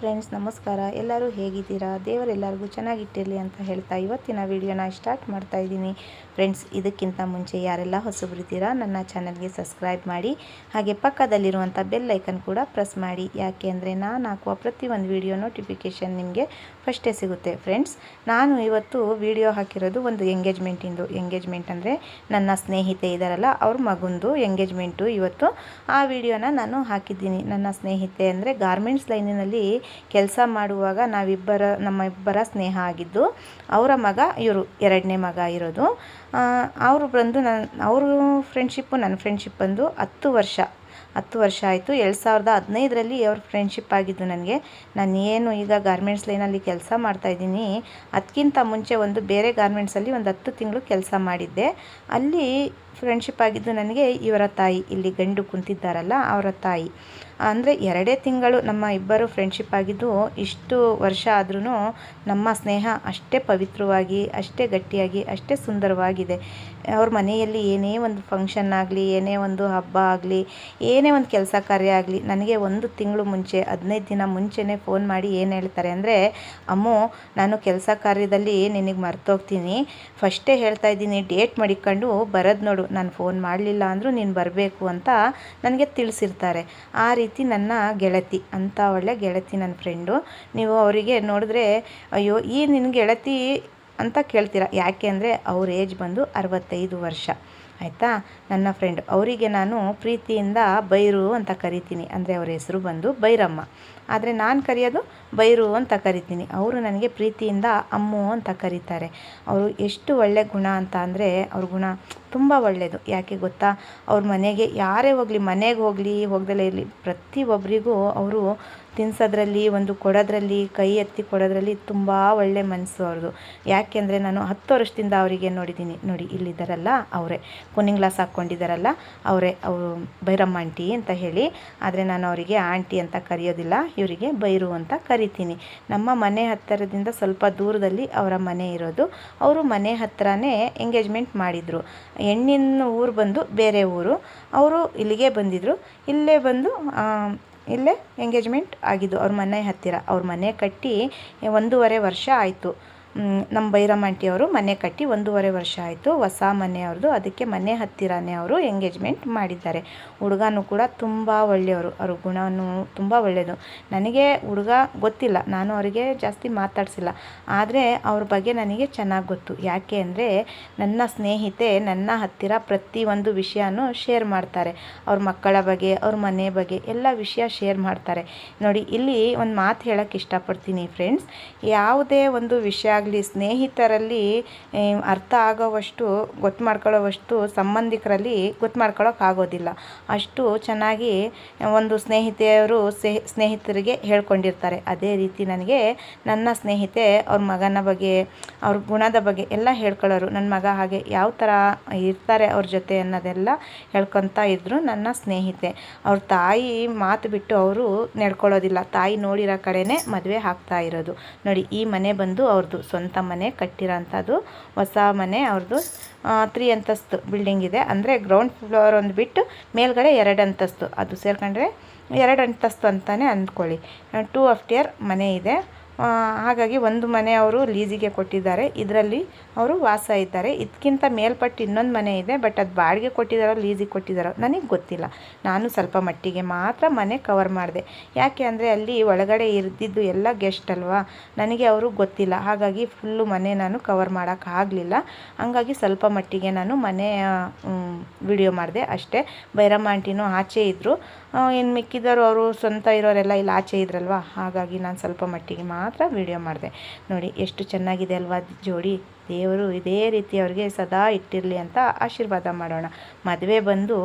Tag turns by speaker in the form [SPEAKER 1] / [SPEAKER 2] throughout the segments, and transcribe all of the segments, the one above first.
[SPEAKER 1] Friends, ನಮಸ್ಕಾರ. ಎಲ್ಲರೂ ಹೇಗಿದ್ದೀರಾ? ದೇವರೆಲ್ಲರಿಗೂ ಚೆನ್ನಾಗಿಟ್ಟಿರಲಿ ಅಂತ ಹೇಳ್ತಾ ಇವತ್ತಿನ ವಿಡಿಯೋನ ಸ್ಟಾರ್ಟ್ ಮಾಡ್ತಾ ಇದ್ದೀನಿ. ಫ್ರೆಂಡ್ಸ್, ಇದಕ್ಕಿಂತ ಮುಂಚೆ ಯಾರೆಲ್ಲ ಹೊಸಬರಿದ್ದೀರಾ, ನನ್ನ ಚಾನಲ್ಗೆ ಸಬ್ಸ್ಕ್ರೈಬ್ ಮಾಡಿ, ಹಾಗೆ ಪಕ್ಕದಲ್ಲಿರುವಂಥ ಬೆಲ್ ಐಕನ್ ಕೂಡ ಪ್ರೆಸ್ ಮಾಡಿ. ಯಾಕೆ ಅಂದರೆ ನಾನು ಹಾಕುವ ಪ್ರತಿಯೊಂದು ವಿಡಿಯೋ ನೋಟಿಫಿಕೇಷನ್ ನಿಮಗೆ ಫಸ್ಟೇ ಸಿಗುತ್ತೆ. ಫ್ರೆಂಡ್ಸ್, ನಾನು ಇವತ್ತು ವಿಡಿಯೋ ಹಾಕಿರೋದು ಒಂದು ಎಂಗೇಜ್ಮೆಂಟಿಂದು ಎಂಗೇಜ್ಮೆಂಟ್ ಅಂದರೆ ನನ್ನ ಸ್ನೇಹಿತೆ ಇದ್ದಾರಲ್ಲ ಅವ್ರ ಮಗುಂದು ಎಂಗೇಜ್ಮೆಂಟು ಇವತ್ತು. ಆ ವಿಡಿಯೋನ ನಾನು ಹಾಕಿದ್ದೀನಿ. ನನ್ನ ಸ್ನೇಹಿತೆ ಅಂದರೆ ಗಾರ್ಮೆಂಟ್ಸ್ ಲೈನಿನಲ್ಲಿ ಕೆಲಸ ಮಾಡುವಾಗ ನಾವಿಬ್ಬರ ನಮ್ಮ ಇಬ್ಬರ ಸ್ನೇಹ ಆಗಿದ್ದು, ಅವರ ಮಗ ಇವರು, ಎರಡನೇ ಮಗ ಇರೋದು. ಅವರು ಬಂದು ನನ್ನ ಅವರು ಫ್ರೆಂಡ್ಶಿಪ್ಪು ನನ್ನ ಫ್ರೆಂಡ್ಶಿಪ್ ಬಂದು ಹತ್ತು ವರ್ಷ ಹತ್ತು ವರ್ಷ ಆಯಿತು. ಎರಡು ಸಾವಿರದ ಹದಿನೈದರಲ್ಲಿ ಅವ್ರ ಫ್ರೆಂಡ್ಶಿಪ್ ಆಗಿದ್ದು ನನಗೆ. ನಾನು ಏನು ಈಗ ಗಾರ್ಮೆಂಟ್ಸ್ ಲೈನಲ್ಲಿ ಕೆಲಸ ಮಾಡ್ತಾಯಿದ್ದೀನಿ ಅದಕ್ಕಿಂತ ಮುಂಚೆ ಒಂದು ಬೇರೆ ಗಾರ್ಮೆಂಟ್ಸಲ್ಲಿ ಒಂದು ಹತ್ತು ತಿಂಗಳು ಕೆಲಸ ಮಾಡಿದ್ದೆ. ಅಲ್ಲಿ ಫ್ರೆಂಡ್ಶಿಪ್ ಆಗಿದ್ದು ನನಗೆ ಇವರ ತಾಯಿ. ಇಲ್ಲಿ ಗಂಡು ಕುಂತಿದ್ದಾರಲ್ಲ ಅವರ ತಾಯಿ. ಅಂದರೆ ಎರಡೇ ತಿಂಗಳು ನಮ್ಮ ಇಬ್ಬರು ಫ್ರೆಂಡ್ಶಿಪ್ ಆಗಿದ್ದು ಇಷ್ಟು ವರ್ಷ ಆದ್ರೂ ನಮ್ಮ ಸ್ನೇಹ ಅಷ್ಟೇ ಪವಿತ್ರವಾಗಿ, ಅಷ್ಟೇ ಗಟ್ಟಿಯಾಗಿ, ಅಷ್ಟೇ ಸುಂದರವಾಗಿದೆ. ಅವ್ರ ಮನೆಯಲ್ಲಿ ಏನೇ ಒಂದು ಫಂಕ್ಷನ್ ಆಗಲಿ, ಏನೇ ಒಂದು ಹಬ್ಬ ಆಗಲಿ, ಏನೇ ಒಂದು ಕೆಲಸ ಕಾರ್ಯ ಆಗಲಿ, ನನಗೆ ಒಂದು ತಿಂಗಳು ಮುಂಚೆ, ಹದಿನೈದು ದಿನ ಮುಂಚೆನೇ ಫೋನ್ ಮಾಡಿ ಏನು ಹೇಳ್ತಾರೆ ಅಂದರೆ, ಅಮ್ಮು, ನಾನು ಕೆಲಸ ಕಾರ್ಯದಲ್ಲಿ ನಿನಗೆ ಮರ್ತೋಗ್ತೀನಿ. ಫಸ್ಟೇ ಹೇಳ್ತಾ ಇದ್ದೀನಿ ಡೇಟ್ ಮಡಿಕೊಂಡು ಬರೋದು ನೋಡು. ನಾನು ಫೋನ್ ಮಾಡಲಿಲ್ಲ ಅಂದರೂ ನೀನು ಬರಬೇಕು ಅಂತ ನನಗೆ ತಿಳಿಸಿರ್ತಾರೆ. ಆ ರೀತಿ ನನ್ನ ಗೆಳತಿ, ಅಂತ ಒಳ್ಳೆ ಗೆಳತಿ ನನ್ನ ಫ್ರೆಂಡು ನೀವು ಅವರಿಗೆ ನೋಡಿದ್ರೆ, ಅಯ್ಯೋ, ಈ ನಿನ್ನ ಗೆಳತಿ ಅಂತ ಕೇಳ್ತೀರ. ಯಾಕೆ ಅಂದರೆ, ಅವ್ರ ಏಜ್ ಬಂದು ಅರವತ್ತೈದು ವರ್ಷ. ಆಯಿತಾ? ನನ್ನ ಫ್ರೆಂಡ್ ಅವರಿಗೆ ನಾನು ಪ್ರೀತಿಯಿಂದ ಬೈರು ಅಂತ ಕರಿತೀನಿ. ಅಂದರೆ ಅವರ ಹೆಸರು ಬಂದು ಬೈರಮ್ಮ. ಆದರೆ ನಾನು ಕರೆಯೋದು ಬೈರು ಅಂತ ಕರಿತೀನಿ. ಅವರು ನನಗೆ ಪ್ರೀತಿಯಿಂದ ಅಮ್ಮು ಅಂತ ಕರೀತಾರೆ. ಅವರು ಎಷ್ಟು ಒಳ್ಳೆ ಗುಣ ಅಂತ ಅಂದರೆ ಅವ್ರ ಗುಣ ತುಂಬ ಒಳ್ಳೆಯದು ಯಾಕೆ ಗೊತ್ತಾ? ಅವ್ರ ಮನೆಗೆ ಯಾರೇ ಹೋಗಲಿ, ಮನೆಗೆ ಹೋಗಲಿ, ಹೋಗ್ದಲೇ ಇರಲಿ ಪ್ರತಿಯೊಬ್ಬರಿಗೂ ಅವರು ತಿನ್ಸೋದ್ರಲ್ಲಿ, ಒಂದು ಕೊಡೋದ್ರಲ್ಲಿ, ಕೈ ಎತ್ತಿ ಕೊಡೋದ್ರಲ್ಲಿ ತುಂಬ ಒಳ್ಳೆ ಮನಸ್ಸು ಅವ್ರದ್ದು ಯಾಕೆಂದರೆ ನಾನು ಹತ್ತು ವರ್ಷದಿಂದ ಅವರಿಗೆ ನೋಡಿದ್ದೀನಿ. ನೋಡಿ, ಇಲ್ಲಿದ್ದಾರಲ್ಲ ಅವರೇ. ಕುನಿಂಗ್ ಗ್ಲಾಸ್ ಹಾಕ್ಕೊಂಡಿದ್ದಾರಲ್ಲ ಅವರೇ, ಅವರು ಬೈರಮ್ಮ ಆಂಟಿ ಅಂತ ಹೇಳಿ. ಆದರೆ ನಾನು ಅವರಿಗೆ ಆಂಟಿ ಅಂತ ಕರೆಯೋದಿಲ್ಲ. ಇವರಿಗೆ ಬೈರು ಅಂತ ಕರಿತೀನಿ. ನಮ್ಮ ಮನೆ ಹತ್ತಿರದಿಂದ ಸ್ವಲ್ಪ ದೂರದಲ್ಲಿ ಅವರ ಮನೆ ಇರೋದು. ಅವರು ಮನೆ ಹತ್ತಿರನೇ ಎಂಗೇಜ್ಮೆಂಟ್ ಮಾಡಿದರು. ಹೆಣ್ಣಿನ ಊರು ಬಂದು ಬೇರೆ ಊರು. ಅವರು ಇಲ್ಲಿಗೆ ಬಂದಿದ್ದರು ಇಲ್ಲೇ ಬಂದು ಇಲ್ಲೇ ಎಂಗೇಜ್ಮೆಂಟ್ ಆಗಿದ್ದು ಅವ್ರ ಮನೆ ಹತ್ತಿರ. ಅವ್ರ ಮನೆ ಕಟ್ಟಿ ಒಂದೂವರೆ ವರ್ಷ ಆಯಿತು. ನಮ್ಮ ಬೈರಮ್ಮ ಆಂಟಿಯವರು ಮನೆ ಕಟ್ಟಿ ಒಂದೂವರೆ ವರ್ಷ ಆಯಿತು. ಹೊಸ ಮನೆ ಅವ್ರದ್ದು ಅದಕ್ಕೆ ಮನೆ ಹತ್ತಿರನೇ ಅವರು ಎಂಗೇಜ್ಮೆಂಟ್ ಮಾಡಿದ್ದಾರೆ. ಹುಡುಗನೂ ಕೂಡ ತುಂಬ ಒಳ್ಳೆಯವರು. ಅವ್ರ ಗುಣನೂ ತುಂಬ ಒಳ್ಳೆಯದು. ನನಗೆ ಹುಡುಗ ಗೊತ್ತಿಲ್ಲ. ನಾನು ಅವರಿಗೆ ಜಾಸ್ತಿ ಮಾತಾಡಿಸಿಲ್ಲ. ಆದರೆ ಅವ್ರ ಬಗ್ಗೆ ನನಗೆ ಚೆನ್ನಾಗಿ ಗೊತ್ತು. ಯಾಕೆ ಅಂದರೆ ನನ್ನ ಸ್ನೇಹಿತೆ ನನ್ನ ಹತ್ತಿರ ಪ್ರತಿಯೊಂದು ವಿಷಯನೂ ಶೇರ್ ಮಾಡ್ತಾರೆ. ಅವ್ರ ಮಕ್ಕಳ ಬಗ್ಗೆ, ಅವ್ರ ಮನೆ ಬಗ್ಗೆ ಎಲ್ಲ ವಿಷಯ ಶೇರ್ ಮಾಡ್ತಾರೆ. ನೋಡಿ, ಇಲ್ಲಿ ಒಂದು ಮಾತು ಹೇಳೋಕ್ಕೆ ಇಷ್ಟಪಡ್ತೀನಿ ಫ್ರೆಂಡ್ಸ್ ಯಾವುದೇ ಒಂದು ವಿಷಯ ಆಗಲಿ, ಸ್ನೇಹಿತರಲ್ಲಿ ಅರ್ಥ ಆಗೋವಷ್ಟು, ಗೊತ್ತು ಮಾಡ್ಕೊಳ್ಳೋವಷ್ಟು ಸಂಬಂಧಿಕರಲ್ಲಿ ಗೊತ್ತು ಮಾಡ್ಕೊಳ್ಳೋಕ್ಕಾಗೋದಿಲ್ಲ ಅಷ್ಟು ಚೆನ್ನಾಗಿ ಒಂದು ಸ್ನೇಹಿತೆಯವರು ಸ್ನೇಹಿತರಿಗೆ ಹೇಳ್ಕೊಂಡಿರ್ತಾರೆ. ಅದೇ ರೀತಿ ನನಗೆ ನನ್ನ ಸ್ನೇಹಿತೆ ಅವ್ರ ಮಗನ ಬಗ್ಗೆ, ಅವ್ರ ಗುಣದ ಬಗ್ಗೆ ಎಲ್ಲ ಹೇಳ್ಕೊಳ್ಳೋರು. ನನ್ನ ಮಗ ಹಾಗೆ ಯಾವ ಥರ ಇರ್ತಾರೆ ಅವ್ರ ಜೊತೆ ಅನ್ನೋದೆಲ್ಲ ಹೇಳ್ಕೊತಾ ಇದ್ದರು ನನ್ನ ಸ್ನೇಹಿತೆ. ಅವ್ರ ತಾಯಿ ಮಾತು ಬಿಟ್ಟು ಅವರು ನಡ್ಕೊಳ್ಳೋದಿಲ್ಲ. ತಾಯಿ ನೋಡಿರೋ ಕಡೆನೇ ಮದುವೆ ಆಗ್ತಾ ಇರೋದು. ನೋಡಿ, ಈ ಮನೆ ಬಂದು ಅವ್ರದ್ದು ಸ್ವಂತ ಮನೆ ಕಟ್ಟಿರೋಂಥದ್ದು. ಹೊಸ ಮನೆ ಅವ್ರದ್ದು ತ್ರೀ ಅಂತಸ್ತು ಬಿಲ್ಡಿಂಗ್ ಇದೆ. ಅಂದರೆ ಗ್ರೌಂಡ್ ಫ್ಲೋರ್ ಒಂದು ಬಿಟ್ಟು ಮೇಲ್ಗಡೆ ಎರಡು ಅಂತಸ್ತು. ಅದು ಸೇರ್ಕೊಂಡ್ರೆ ಎರಡು ಅಂತಸ್ತು ಅಂತಲೇ ಅಂದ್ಕೊಳ್ಳಿ. ಟೂ ಇಯರ್ ಮನೆ ಇದೆ. ಹಾಗಾಗಿ ಒಂದು ಮನೆ ಅವರು ಲೀಸಿಗೆ ಕೊಟ್ಟಿದ್ದಾರೆ. ಇದರಲ್ಲಿ ಅವರು ವಾಸ ಇದ್ದಾರೆ. ಇದಕ್ಕಿಂತ ಮೇಲ್ಪಟ್ಟು ಇನ್ನೊಂದು ಮನೆ ಇದೆ, ಬಟ್ ಅದು ಬಾಡಿಗೆ ಕೊಟ್ಟಿದ್ದಾರೋ, ಲೀಸಿಗೆ ಕೊಟ್ಟಿದ್ದಾರೋ ನನಗೆ ಗೊತ್ತಿಲ್ಲ. ನಾನು ಸ್ವಲ್ಪ ಮಟ್ಟಿಗೆ ಮಾತ್ರ ಮನೆ ಕವರ್ ಮಾಡಿದೆ. ಯಾಕೆ ಅಂದರೆ ಅಲ್ಲಿ ಒಳಗಡೆ ಇರ್ದಿದ್ದು ಎಲ್ಲ ಗೆಸ್ಟ್ ಅಲ್ವಾ? ನನಗೆ ಅವರು ಗೊತ್ತಿಲ್ಲ. ಹಾಗಾಗಿ ಫುಲ್ಲು ಮನೆ ನಾನು ಕವರ್ ಮಾಡೋಕ್ಕಾಗಲಿಲ್ಲ ಹಾಗಾಗಿ ಸ್ವಲ್ಪ ಮಟ್ಟಿಗೆ ನಾನು ಮನೆ ವಿಡಿಯೋ ಮಾಡಿದೆ ಅಷ್ಟೇ. ಭೈರಮ್ಮ ಆಂಟಿನೂ ಆಚೆ ಇದ್ದರು ಇನ್ನು ಮಿಕ್ಕಿದವರು ಅವರು ಸ್ವಂತ ಇರೋರೆಲ್ಲ ಇಲ್ಲಿ ಆಚೆ ಇದ್ರಲ್ವ? ಹಾಗಾಗಿ ನಾನು ಸ್ವಲ್ಪ ಮಟ್ಟಿಗೆ ಮಾತ್ರ ವೀಡಿಯೋ ಮಾಡಿದೆ. ನೋಡಿ, ಎಷ್ಟು ಚೆನ್ನಾಗಿದೆ ಅಲ್ವಾ ಜೋಡಿ? ದೇವರು ಇದೇ ರೀತಿ ಅವ್ರಿಗೆ ಸದಾ ಇಟ್ಟಿರಲಿ ಅಂತ ಆಶೀರ್ವಾದ ಮಾಡೋಣ. ಮದುವೆ ಬಂದು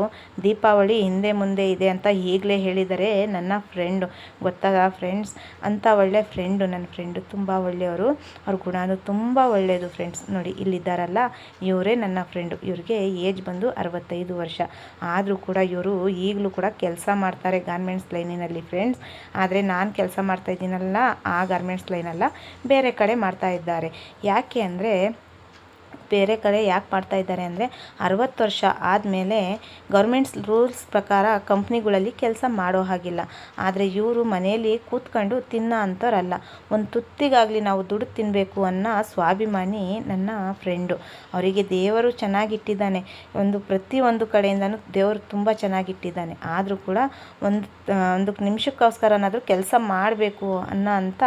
[SPEAKER 1] ದೀಪಾವಳಿ ಹಿಂದೆ ಮುಂದೆ ಇದೆ ಅಂತ ಈಗಲೇ ಹೇಳಿದರೆ ನನ್ನ ಫ್ರೆಂಡು ಗೊತ್ತಾದ ಫ್ರೆಂಡ್ಸ್ ಅಂತ ಒಳ್ಳೆ ಫ್ರೆಂಡು ನನ್ನ ಫ್ರೆಂಡು ತುಂಬ ಒಳ್ಳೆಯವರು. ಅವ್ರ ಗುಣನೂ ತುಂಬ ಒಳ್ಳೆಯದು ಫ್ರೆಂಡ್ಸ್ ನೋಡಿ, ಇಲ್ಲಿದ್ದಾರಲ್ಲ, ಇವರೇ ನನ್ನ ಫ್ರೆಂಡು ಇವ್ರಿಗೆ ಏಜ್ ಬಂದು ಅರವತ್ತೈದು ವರ್ಷ. ಆದರೂ ಕೂಡ ಇವರು ಈಗಲೂ ಕೂಡ ಕೆಲಸ ಮಾಡ್ತಾರೆ ಗಾರ್ಮೆಂಟ್ಸ್ ಲೈನಿನಲ್ಲಿ ಫ್ರೆಂಡ್ಸ್ ಆದರೆ ನಾನು ಕೆಲಸ ಮಾಡ್ತಾ ಇದ್ದೀನಲ್ಲ, ಆ ಗಾರ್ಮೆಂಟ್ಸ್ ಲೈನಲ್ಲ ಬೇರೆ ಕಡೆ ಮಾಡ್ತಾ ಇದ್ದಾರೆ. ಯಾಕೆ ಅಂದರೆ ಬೇರೆ ಕಡೆ ಯಾಕೆ ಮಾಡ್ತಾ ಇದ್ದಾರೆ ಅಂದರೆ ಅರವತ್ತು ವರ್ಷ ಆದಮೇಲೆ ಗೌರ್ಮೆಂಟ್ಸ್ ರೂಲ್ಸ್ ಪ್ರಕಾರ ಕಂಪ್ನಿಗಳಲ್ಲಿ ಕೆಲಸ ಮಾಡೋ ಹಾಗಿಲ್ಲ. ಆದರೆ ಇವರು ಮನೆಯಲ್ಲಿ ಕೂತ್ಕೊಂಡು ತಿನ್ನೋ ಅಂಥವ್ರಲ್ಲ ಒಂದು ತುತ್ತಿಗಾಗಲಿ ನಾವು ದುಡ್ಡು ತಿನ್ನಬೇಕು ಅನ್ನೋ ಸ್ವಾಭಿಮಾನಿ ನನ್ನ ಫ್ರೆಂಡು ಅವರಿಗೆ ದೇವರು ಚೆನ್ನಾಗಿಟ್ಟಿದ್ದಾನೆ. ಒಂದು ಪ್ರತಿಯೊಂದು ಕಡೆಯಿಂದನೂ ದೇವರು ತುಂಬ ಚೆನ್ನಾಗಿಟ್ಟಿದ್ದಾನೆ. ಆದರೂ ಕೂಡ ಒಂದು ಒಂದು ನಿಮಿಷಕ್ಕೋಸ್ಕರನಾದರೂ ಕೆಲಸ ಮಾಡಬೇಕು ಅನ್ನೋ ಅಂಥ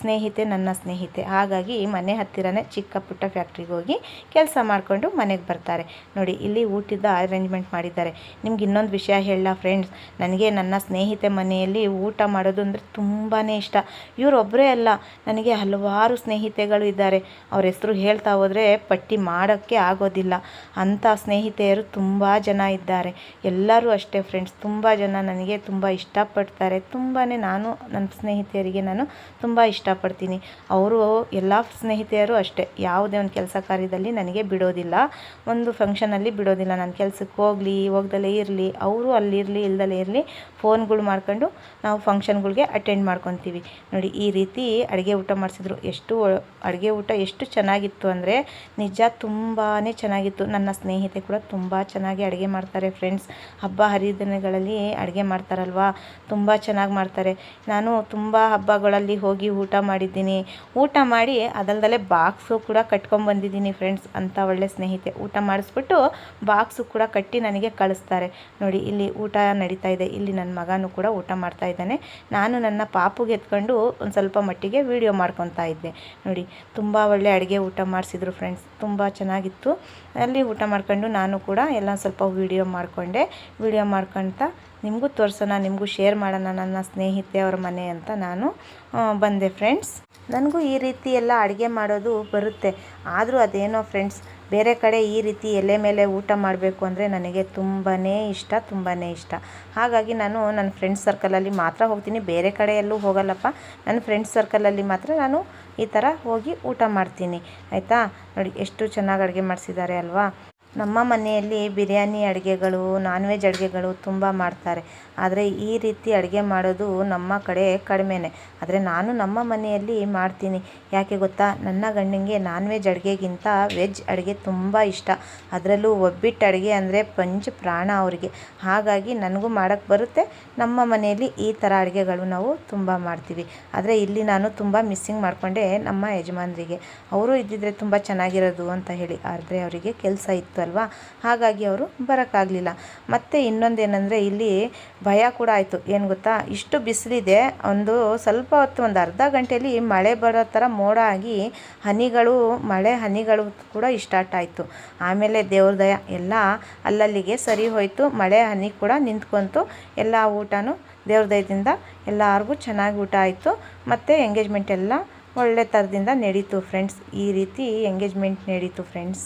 [SPEAKER 1] ಸ್ನೇಹಿತೆ ನನ್ನ ಸ್ನೇಹಿತೆ. ಹಾಗಾಗಿ ಮನೆ ಹತ್ತಿರನೇ ಚಿಕ್ಕ ಪುಟ್ಟ ಫ್ಯಾಕ್ಟ್ರಿಗೆ ಹೋಗಿ ಕೆಲಸ ಮಾಡಿಕೊಂಡು ಮನೆಗೆ ಬರ್ತಾರೆ. ನೋಡಿ, ಇಲ್ಲಿ ಊಟದ ಅರೇಂಜ್ಮೆಂಟ್ ಮಾಡಿದ್ದಾರೆ. ನಿಮ್ಗೆ ಇನ್ನೊಂದು ವಿಷಯ ಹೇಳ ಫ್ರೆಂಡ್ಸ್ ನನಗೆ ನನ್ನ ಸ್ನೇಹಿತೆ ಮನೆಯಲ್ಲಿ ಊಟ ಮಾಡೋದು ಅಂದರೆ ತುಂಬಾ ಇಷ್ಟ. ಇವರೊಬ್ಬರೇ ಅಲ್ಲ. ನನಗೆ ಹಲವಾರು ಸ್ನೇಹಿತೆಗಳು ಇದ್ದಾರೆ. ಅವ್ರ ಹೆಸರು ಹೇಳ್ತಾ ಹೋದರೆ ಪಟ್ಟಿ ಮಾಡೋಕ್ಕೆ ಆಗೋದಿಲ್ಲ. ಅಂಥ ಸ್ನೇಹಿತೆಯರು ತುಂಬ ಜನ ಇದ್ದಾರೆ. ಎಲ್ಲರೂ ಅಷ್ಟೇ ಫ್ರೆಂಡ್ಸ್ ತುಂಬ ಜನ ನನಗೆ ತುಂಬ ಇಷ್ಟಪಡ್ತಾರೆ. ತುಂಬಾ ನಾನು ನನ್ನ ಸ್ನೇಹಿತೆಯರಿಗೆ ನಾನು ತುಂಬ ಇಷ್ಟಪಡ್ತೀನಿ. ಅವರು, ಎಲ್ಲ ಸ್ನೇಹಿತೆಯರು ಅಷ್ಟೇ. ಯಾವುದೇ ಒಂದು ಕೆಲಸ ಕಾರ್ಯದಲ್ಲಿ ನನಗೆ ಬಿಡೋದಿಲ್ಲ. ಒಂದು ಫಂಕ್ಷನಲ್ಲಿ ಬಿಡೋದಿಲ್ಲ. ನಾನು ಕೆಲಸಕ್ಕೆ ಹೋಗಲಿ, ಹೋಗ್ದಲೇ ಇರಲಿ, ಅವರು ಅಲ್ಲಿರಲಿ, ಇಲ್ದಲೇ ಇರಲಿ ಫೋನ್ಗಳು ಮಾಡ್ಕೊಂಡು ನಾವು ಫಂಕ್ಷನ್ಗಳಿಗೆ ಅಟೆಂಡ್ ಮಾಡ್ಕೊತೀವಿ. ನೋಡಿ, ಈ ರೀತಿ ಅಡುಗೆ ಊಟ ಮಾಡಿಸಿದ್ರು. ಎಷ್ಟು ಅಡುಗೆ ಊಟ ಎಷ್ಟು ಚೆನ್ನಾಗಿತ್ತು ಅಂದರೆ ನಿಜ ತುಂಬಾ ಚೆನ್ನಾಗಿತ್ತು. ನನ್ನ ಸ್ನೇಹಿತೆ ಕೂಡ ತುಂಬ ಚೆನ್ನಾಗಿ ಅಡುಗೆ ಮಾಡ್ತಾರೆ ಫ್ರೆಂಡ್ಸ್ ಹಬ್ಬ ಹರಿದಿನಗಳಲ್ಲಿ ಅಡುಗೆ ಮಾಡ್ತಾರಲ್ವಾ? ತುಂಬ ಚೆನ್ನಾಗಿ ಮಾಡ್ತಾರೆ. ನಾನು ತುಂಬ ಹಬ್ಬಗಳಲ್ಲಿ ಹೋಗಿ ಊಟ ಮಾಡಿದ್ದೀನಿ. ಊಟ ಮಾಡಿ ಅದಲ್ದಲ್ಲೇ ಬಾಕ್ಸು ಕೂಡ ಕಟ್ಕೊಂಡ್ಬಂದಿದ್ದೀನಿ ಫ್ರೆಂಡ್ಸ್ ಅಂತ ಒಳ್ಳೆ ಸ್ನೇಹಿತೆ ಊಟ ಮಾಡಿಸ್ಬಿಟ್ಟು ಬಾಕ್ಸು ಕೂಡ ಕಟ್ಟಿ ನನಗೆ ಕಳಿಸ್ತಾರೆ. ನೋಡಿ, ಇಲ್ಲಿ ಊಟ ನಡೀತಾ ಇದೆ. ಇಲ್ಲಿ ನನ್ನ ಮಗನೂ ಕೂಡ ಊಟ ಮಾಡ್ತಾ ಇದ್ದಾನೆ. ನಾನು ನನ್ನ ಪಾಪುಗೆ ಎತ್ಕೊಂಡು ಒಂದು ಸ್ವಲ್ಪ ಮಟ್ಟಿಗೆ ವೀಡಿಯೋ ಮಾಡ್ಕೊತಾ ಇದ್ದೆ. ನೋಡಿ, ತುಂಬ ಒಳ್ಳೆ ಅಡುಗೆ ಊಟ ಮಾಡಿಸಿದ್ರು ಫ್ರೆಂಡ್ಸ್ ತುಂಬ ಚೆನ್ನಾಗಿತ್ತು. ಅಲ್ಲಿ ಊಟ ಮಾಡ್ಕೊಂಡು ನಾನು ಕೂಡ ಎಲ್ಲ ಸ್ವಲ್ಪ ವೀಡಿಯೋ ಮಾಡಿಕೊಂಡೆ. ವೀಡಿಯೋ ಮಾಡ್ಕೊಳ್ತಾ ನಿಮಗೂ ತೋರಿಸೋಣ, ನಿಮಗೂ ಶೇರ್ ಮಾಡೋಣ ನನ್ನ ಸ್ನೇಹಿತೆ ಅವ್ರ ಮನೆ ಅಂತ ನಾನು ಬಂದೆ ಫ್ರೆಂಡ್ಸ್ ನನಗೂ ಈ ರೀತಿ ಎಲ್ಲ ಅಡುಗೆ ಮಾಡೋದು ಬರುತ್ತೆ. ಆದರೂ ಅದೇನೋ ಫ್ರೆಂಡ್ಸ್ ಬೇರೆ ಕಡೆ ಈ ರೀತಿ ಎಲೆ ಮೇಲೆ ಊಟ ಮಾಡಬೇಕು ಅಂದರೆ ನನಗೆ ತುಂಬಾ ಇಷ್ಟ ತುಂಬಾ ಇಷ್ಟ. ಹಾಗಾಗಿ ನಾನು ನನ್ನ ಫ್ರೆಂಡ್ಸ್ ಸರ್ಕಲಲ್ಲಿ ಮಾತ್ರ ಹೋಗ್ತೀನಿ. ಬೇರೆ ಕಡೆ ಎಲ್ಲೂ ಹೋಗಲ್ಲಪ್ಪ. ನನ್ನ ಫ್ರೆಂಡ್ಸ್ ಸರ್ಕಲಲ್ಲಿ ಮಾತ್ರ ನಾನು ಈ ಥರ ಹೋಗಿ ಊಟ ಮಾಡ್ತೀನಿ. ಆಯಿತಾ? ನೋಡಿ, ಎಷ್ಟು ಚೆನ್ನಾಗಿ ಅಡುಗೆ ಮಾಡಿಸಿದ್ದಾರೆ ಅಲ್ವಾ? ನಮ್ಮ ಮನೆಯಲ್ಲಿ ಬಿರಿಯಾನಿ ಅಡುಗೆಗಳು ನಾನ್ ವೆಜ್ ಅಡುಗೆಗಳು ತುಂಬ ಮಾಡ್ತಾರೆ. ಆದರೆ ಈ ರೀತಿ ಅಡುಗೆ ಮಾಡೋದು ನಮ್ಮ ಕಡೆ ಕಡಿಮೆನೇ. ಆದರೆ ನಾನು ನಮ್ಮ ಮನೆಯಲ್ಲಿ ಮಾಡ್ತೀನಿ. ಯಾಕೆ ಗೊತ್ತಾ? ನನ್ನ ಗಂಡನಿಗೆ ನಾನ್ ವೆಜ್ ಅಡುಗೆಗಿಂತ ವೆಜ್ ಅಡುಗೆ ತುಂಬ ಇಷ್ಟ. ಅದರಲ್ಲೂ ಒಬ್ಬಿಟ್ಟು ಅಡುಗೆ ಅಂದರೆ ಪಂಚ ಪ್ರಾಣ ಅವರಿಗೆ. ಹಾಗಾಗಿ ನನಗೂ ಮಾಡೋಕ್ಕೆ ಬರುತ್ತೆ. ನಮ್ಮ ಮನೆಯಲ್ಲಿ ಈ ಥರ ಅಡುಗೆಗಳು ನಾವು ತುಂಬ ಮಾಡ್ತೀವಿ. ಆದರೆ ಇಲ್ಲಿ ನಾನು ತುಂಬ ಮಿಸ್ಸಿಂಗ್ ಮಾಡಿಕೊಂಡೆ ನಮ್ಮ ಯಜಮಾನರಿಗೆ. ಅವರು ಇದ್ದಿದ್ರೆ ತುಂಬ ಚೆನ್ನಾಗಿರೋದು ಅಂತ ಹೇಳಿ. ಆದರೆ ಅವರಿಗೆ ಕೆಲಸ ಇತ್ತು ಅಲ್ವಾ ಹಾಗಾಗಿ ಅವರು ಬರೋಕ್ಕಾಗಲಿಲ್ಲ. ಮತ್ತು ಇನ್ನೊಂದೇನೆಂದರೆ ಇಲ್ಲಿ ಭಯ ಕೂಡ ಆಯಿತು. ಏನು ಗೊತ್ತಾ? ಇಷ್ಟು ಬಿಸಿಲಿದೆ, ಒಂದು ಸ್ವಲ್ಪ ಹೊತ್ತು ಒಂದು ಅರ್ಧ ಗಂಟೆಯಲ್ಲಿ ಮಳೆ ಬರೋ ಥರ ಮೋಡ ಆಗಿ ಹನಿಗಳು, ಮಳೆ ಹನಿಗಳು ಕೂಡ ಸ್ಟಾರ್ಟ್ ಆಯಿತು. ಆಮೇಲೆ ದೇವ್ರ ದಯ, ಎಲ್ಲ ಅಲ್ಲಲ್ಲಿಗೆ ಸರಿ ಹೋಯಿತು. ಮಳೆ ಹನಿ ಕೂಡ ನಿಂತ್ಕೊಂತು. ಎಲ್ಲ ಊಟನೂ ದೇವ್ರ ದಯದಿಂದ ಎಲ್ಲರಿಗೂ ಚೆನ್ನಾಗಿ ಊಟ ಆಯಿತು. ಮತ್ತು ಎಂಗೇಜ್ಮೆಂಟ್ ಎಲ್ಲ ಒಳ್ಳೆ ಥರದಿಂದ ನಡೀತು ಫ್ರೆಂಡ್ಸ್ ಈ ರೀತಿ ಎಂಗೇಜ್ಮೆಂಟ್ ನಡೀತು ಫ್ರೆಂಡ್ಸ್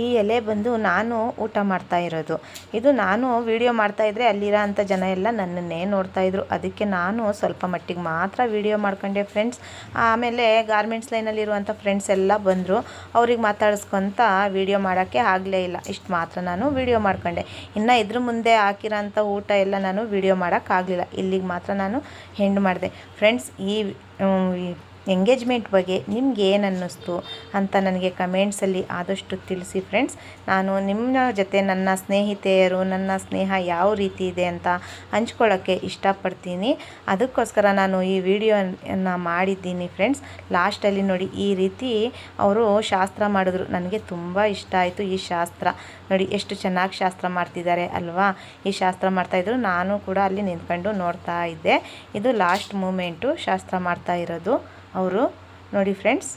[SPEAKER 1] ಈ ಎಲೆ ಬಂದು ನಾನು ಊಟ ಮಾಡ್ತಾ ಇರೋದು. ಇದು ನಾನು ವೀಡಿಯೋ ಮಾಡ್ತಾಯಿದ್ರೆ ಅಲ್ಲಿರೋ ಅಂಥ ಜನ ಎಲ್ಲ ನನ್ನನ್ನೇ ನೋಡ್ತಾಯಿದ್ರು ಅದಕ್ಕೆ ನಾನು ಸ್ವಲ್ಪ ಮಟ್ಟಿಗೆ ಮಾತ್ರ ವೀಡಿಯೋ ಮಾಡ್ಕೊಂಡೆ ಫ್ರೆಂಡ್ಸ್ ಆಮೇಲೆ ಗಾರ್ಮೆಂಟ್ಸ್ ಲೈನಲ್ಲಿರುವಂಥ ಫ್ರೆಂಡ್ಸ್ ಎಲ್ಲ ಬಂದರು. ಅವ್ರಿಗೆ ಮಾತಾಡಿಸ್ಕೊತ ವೀಡಿಯೋ ಮಾಡೋಕ್ಕೆ ಆಗಲೇ ಇಲ್ಲ. ಇಷ್ಟು ಮಾತ್ರ ನಾನು ವೀಡಿಯೋ ಮಾಡ್ಕೊಂಡೆ. ಇನ್ನು ಇದ್ರ ಮುಂದೆ ಹಾಕಿರೋಂಥ ಊಟ ಎಲ್ಲ ನಾನು ವೀಡಿಯೋ ಮಾಡೋಕ್ಕಾಗಲಿಲ್ಲ ಇಲ್ಲಿಗೆ ಮಾತ್ರ ನಾನು ಹೆಂಡ್ ಮಾಡಿದೆ. ಫ್ರೆಂಡ್ಸ್ ಈ ಎಂಗೇಜ್ಮೆಂಟ್ ಬಗ್ಗೆ ನಿಮ್ಗೆ ಏನು ಅನ್ನಿಸ್ತು ಅಂತ ನನಗೆ ಕಮೆಂಟ್ಸಲ್ಲಿ ಆದಷ್ಟು ತಿಳಿಸಿ ಫ್ರೆಂಡ್ಸ್ ನಾನು ನಿಮ್ಮ ಜೊತೆ ನನ್ನ ಸ್ನೇಹಿತೆಯರು, ನನ್ನ ಸ್ನೇಹ ಯಾವ ರೀತಿ ಇದೆ ಅಂತ ಹಂಚ್ಕೊಳ್ಳೋಕ್ಕೆ ಇಷ್ಟಪಡ್ತೀನಿ. ಅದಕ್ಕೋಸ್ಕರ ನಾನು ಈ ವಿಡಿಯೋನ ಮಾಡಿದ್ದೀನಿ ಫ್ರೆಂಡ್ಸ್ ಲಾಸ್ಟಲ್ಲಿ ನೋಡಿ ಈ ರೀತಿ ಅವರು ಶಾಸ್ತ್ರ ಮಾಡಿದ್ರು. ನನಗೆ ತುಂಬ ಇಷ್ಟ ಆಯಿತು ಈ ಶಾಸ್ತ್ರ. ನೋಡಿ ಎಷ್ಟು ಚೆನ್ನಾಗಿ ಶಾಸ್ತ್ರ ಮಾಡ್ತಿದ್ದಾರೆ ಅಲ್ವಾ? ಈ ಶಾಸ್ತ್ರ ಮಾಡ್ತಾಯಿದ್ರು ನಾನು ಕೂಡ ಅಲ್ಲಿ ನಿಂತ್ಕೊಂಡು ನೋಡ್ತಾ ಇದ್ದೆ. ಇದು ಲಾಸ್ಟ್ ಮೂಮೆಂಟು ಶಾಸ್ತ್ರ ಮಾಡ್ತಾ ಇರೋದು. ಅವರು. ನೋಡಿ ಫ್ರೆಂಡ್ಸ್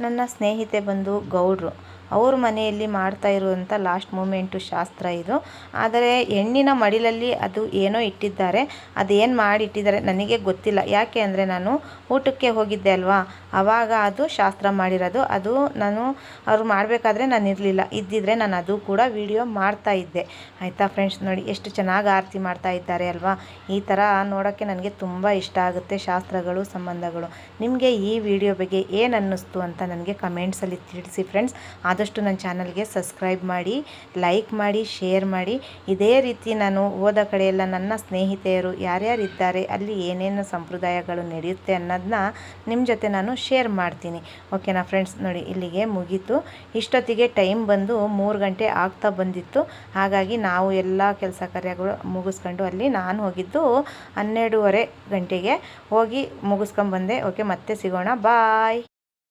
[SPEAKER 1] ನನ್ನ ಸ್ನೇಹಿತೆ ಬಂದು ಗೌಡ್ರು. ಅವ್ರ ಮನೆಯಲ್ಲಿ ಮಾಡ್ತಾ ಇರುವಂಥ ಲಾಸ್ಟ್ ಮೂಮೆಂಟು ಶಾಸ್ತ್ರ ಇದು. ಆದರೆ ಹೆಣ್ಣಿನ ಮಡಿಲಲ್ಲಿ ಅದು ಏನೋ ಇಟ್ಟಿದ್ದಾರೆ. ಅದೇನು ಮಾಡಿಟ್ಟಿದ್ದಾರೆ ನನಗೆ ಗೊತ್ತಿಲ್ಲ. ಯಾಕೆ ಅಂದರೆ ನಾನು ಊಟಕ್ಕೆ ಹೋಗಿದ್ದೆ ಅಲ್ವಾ? ಆವಾಗ ಅದು ಶಾಸ್ತ್ರ ಮಾಡಿರೋದು. ಅದು ನಾನು ಅವ್ರು ಮಾಡಬೇಕಾದ್ರೆ ನಾನು ಇರಲಿಲ್ಲ. ಇದ್ದಿದ್ರೆ ನಾನು ಅದು ಕೂಡ ವಿಡಿಯೋ ಮಾಡ್ತಾ ಇದ್ದೆ. ಆಯಿತಾ ಫ್ರೆಂಡ್ಸ್ ನೋಡಿ, ಎಷ್ಟು ಚೆನ್ನಾಗಿ ಆರತಿ ಮಾಡ್ತಾ ಇದ್ದಾರೆ ಅಲ್ವಾ? ಈ ಥರ ನೋಡೋಕ್ಕೆ ನನಗೆ ತುಂಬ ಇಷ್ಟ ಆಗುತ್ತೆ ಶಾಸ್ತ್ರಗಳು, ಸಂಬಂಧಗಳು. ನಿಮಗೆ ಈ ವಿಡಿಯೋ ಬಗ್ಗೆ ಏನು ಅನ್ನಿಸ್ತು ಅಂತ ನನಗೆ ಕಮೆಂಟ್ಸಲ್ಲಿ ತಿಳಿಸಿ ಫ್ರೆಂಡ್ಸ್ ಆದಷ್ಟು ನನ್ನ ಚಾನಲ್ಗೆ ಸಬ್ಸ್ಕ್ರೈಬ್ ಮಾಡಿ, ಲೈಕ್ ಮಾಡಿ, ಶೇರ್ ಮಾಡಿ. ಇದೇ ರೀತಿ ನಾನು ಹೋದ ಕಡೆ ಎಲ್ಲ ನನ್ನ ಸ್ನೇಹಿತೆಯರು ಯಾರ್ಯಾರಿದ್ದಾರೆ ಅಲ್ಲಿ ಏನೇನು ಸಂಪ್ರದಾಯಗಳು ನಡೆಯುತ್ತೆ ಅನ್ನೋದನ್ನ ನಿಮ್ಮ ಜೊತೆ ನಾನು ಶೇರ್ ಮಾಡ್ತೀನಿ. ಓಕೆನಾ ಫ್ರೆಂಡ್ಸ್ ನೋಡಿ ಇಲ್ಲಿಗೆ ಮುಗೀತು. ಇಷ್ಟೊತ್ತಿಗೆ ಟೈಮ್ ಬಂದು ಮೂರು ಗಂಟೆ ಆಗ್ತಾ ಬಂದಿತ್ತು. ಹಾಗಾಗಿ ನಾವು ಎಲ್ಲ ಕೆಲಸ ಕಾರ್ಯಗಳು ಮುಗಿಸ್ಕೊಂಡು ಅಲ್ಲಿ ನಾನು ಹೋಗಿದ್ದು ಹನ್ನೆರಡೂವರೆ ಗಂಟೆಗೆ ಹೋಗಿ ಮುಗಿಸ್ಕೊಂಬಂದೆ. ಓಕೆ ಮತ್ತೆ ಸಿಗೋಣ. ಬಾಯ್